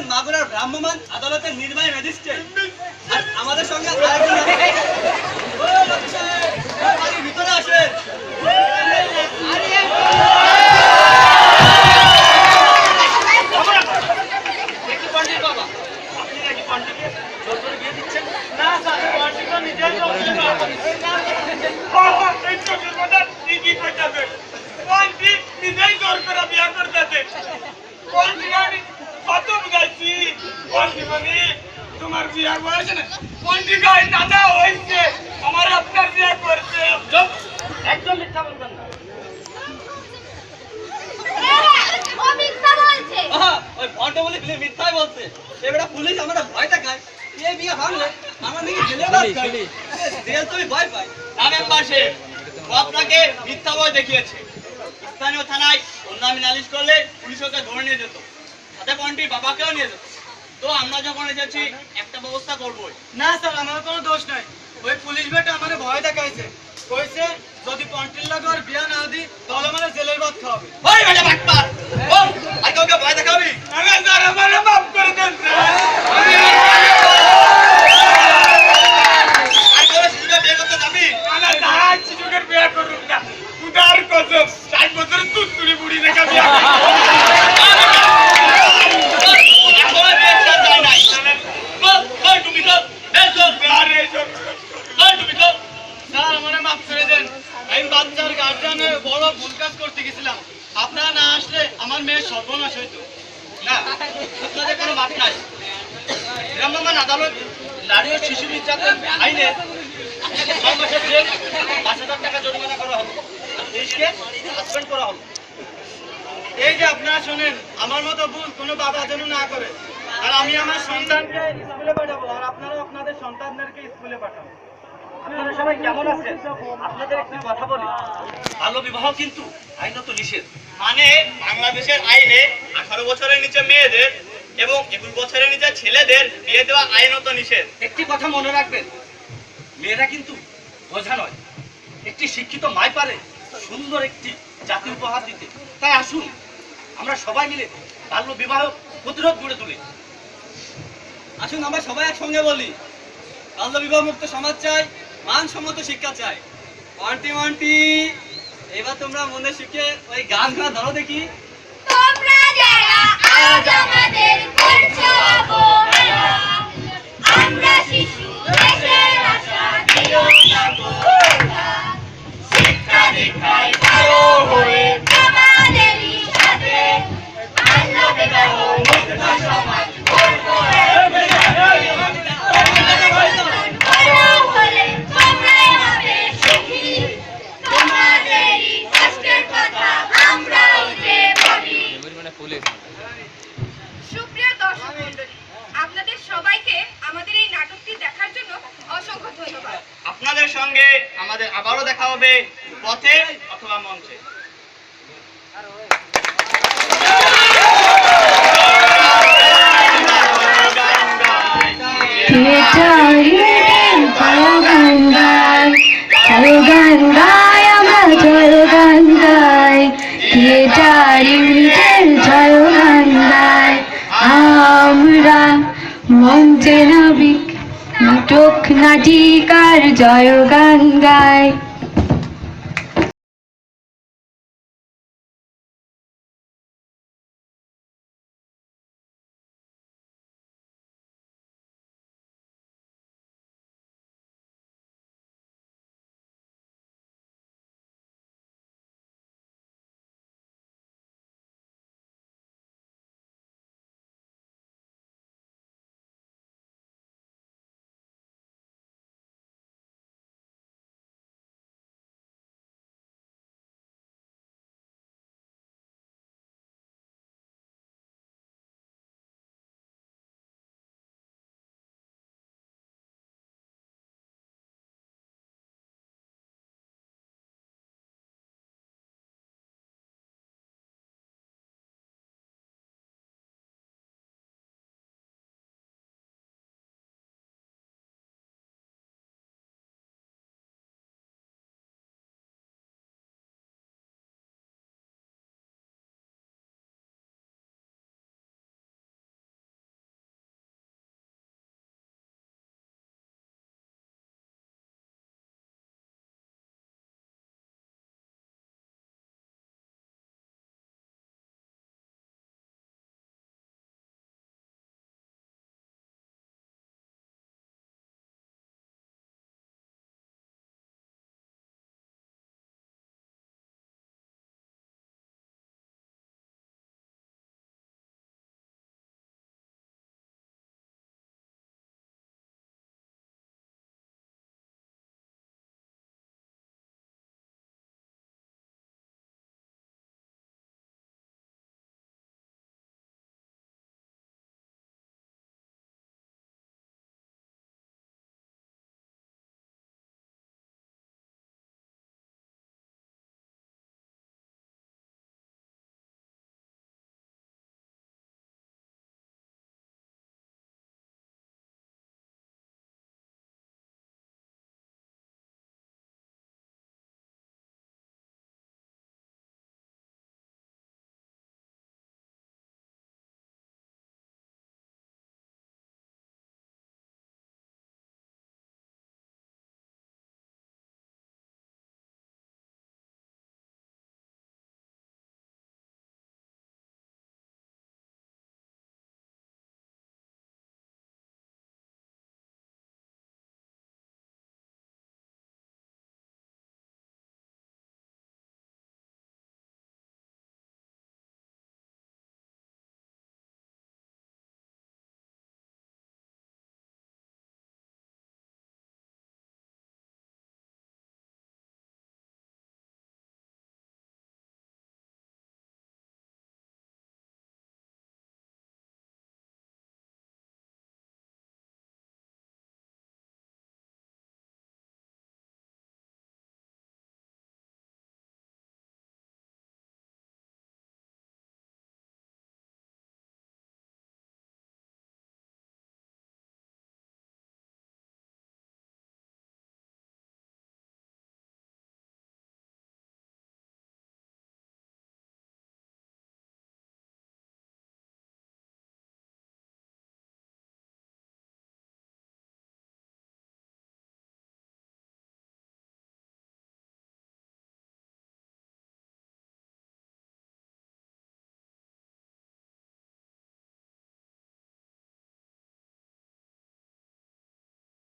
হচ্ছেন মাগুরার ভ্রাম্যমান আদালতের নির্বাহী ম্যাজিস্ট্রেট আর আমাদের সঙ্গে ভিতরে আসেন একটু পণ্ডিত বাবা আপনি নাকি পণ্ডিতকে জোর করে বিয়ে দিচ্ছেন না স্যার পন্ডিত তো নিজেই চলছে না এই চোখের কথা ঠিকই কইতাছে পন্ডিত নিজেই জোর করে বিয়া করতেছে পন্ডিত আমি কত বুঝাইছি পন্ডিত মানে তোমার বিয়া বয়স না পন্ডিত দাদা হইছে আমার আপনার বিয়া করছে! একদম মিথ্যা বলবেন না ভয় ভয় পাই আপনাকে মিথ্যা বই দেখিয়েছে স্থানীয় থানায় অন্য আমি নালিশ করলে পুলিশ ওকে ধরে নিয়ে যেত সাথে পয়েন্টটি বাবাকেও নিয়ে যেত তো আমরা যখন এসেছি একটা ব্যবস্থা করবোই না স্যার আমার কোনো দোষ নাই ওই পুলিশ বেটা আমার ভয় দেখাইছে কইছে যদি পন্টিল লাগে আর বিয়া না দিই তাহলে মানে জেলের ভাত খাওয়াবে ওই বেটা বাটপার ও আর কাউকে ভয় দেখাবি আরে স্যার আমার মাফ করে দেন আমার না উদার কসম ষাট বছরের তুত্তুরি বুড়ি দেখা বিয়া এখনও বিয়ে করা যায় নাই বল, ওই তুমি তো বেশ চল আরে এসব ওই তুমি তো স্যার আমার মাফ করে দেন আমি বাচ্চার গার্জিয়ানে বড় ভুল কাজ করতে গেছিলাম আপনারা না আসলে আমার মেয়ের সর্বনাশ হইতো। না, আপনাদের কোনো বাদ নাই। ভ্রাম্যমান আদালত নারী ও শিশু নির্যাতন আইনে ছয় মাসের জেল, পাঁচ হাজার টাকা জরিমানা করা হবে। দেশকে সাসপেন্ড করা হবে। এই যে আপনারা শোনেন, আমার মতো ভুল কোনো বাবা যেন না করে। আর আমি আমার সন্তানকে স্কুলে পাঠাবো, আর আপনারা আপনাদের সন্তানদেরকে স্কুলে পাঠাবো। আপনারা সবাই কেমন আছেন? আপনাদের একটি কথা বলি। বাল্য বিবাহ কিন্তু আইনত নিষেধ। মানে বাংলাদেশের আইনে আঠারো বছরের নিচে মেয়েদের এবং একুশ বছরের নিচে ছেলেদের বিয়ে দেওয়া আইনত নিষেধ। একটি কথা মনে রাখবেন মেয়েরা কিন্তু বোঝা নয় একটি শিক্ষিত মাই পারে সুন্দর একটি জাতি উপহার দিতে। তাই আসুন আমরা সবাই মিলে বাল্য বিবাহ প্রতিরোধ গড়ে তুলি। আসুন আমরা সবাই একসঙ্গে বলি বাল্য বিবাহ মুক্ত সমাজ চাই। মানসম্মত শিক্ষা চাই। আন্টি ওয়ান্টি, এবার তোমরা মনে শিখে ওই গান গান ধরো দেখি। শিক্ষা দীক্ষায় বড় হয়ে আমাদেরই সাথে বাল্য বিবাহ মুক্ত সমাজ করব বড় হলে তোমরাই হবে সুখী তোমাদেরই কষ্টের কথা আমরাও যে ভাবি সুপ্রিয় দর্শক মণ্ডলী আপনাদের সবাইকে আমাদের এই নাটকটি দেখার জন্য অসংখ্য ধন্যবাদ আপনাদের সঙ্গে আমাদের আবারও দেখা হবে পথে অথবা মঞ্চে আমরা মঞ্চে নাবিক নাটক নাটিকার জয় গান গাই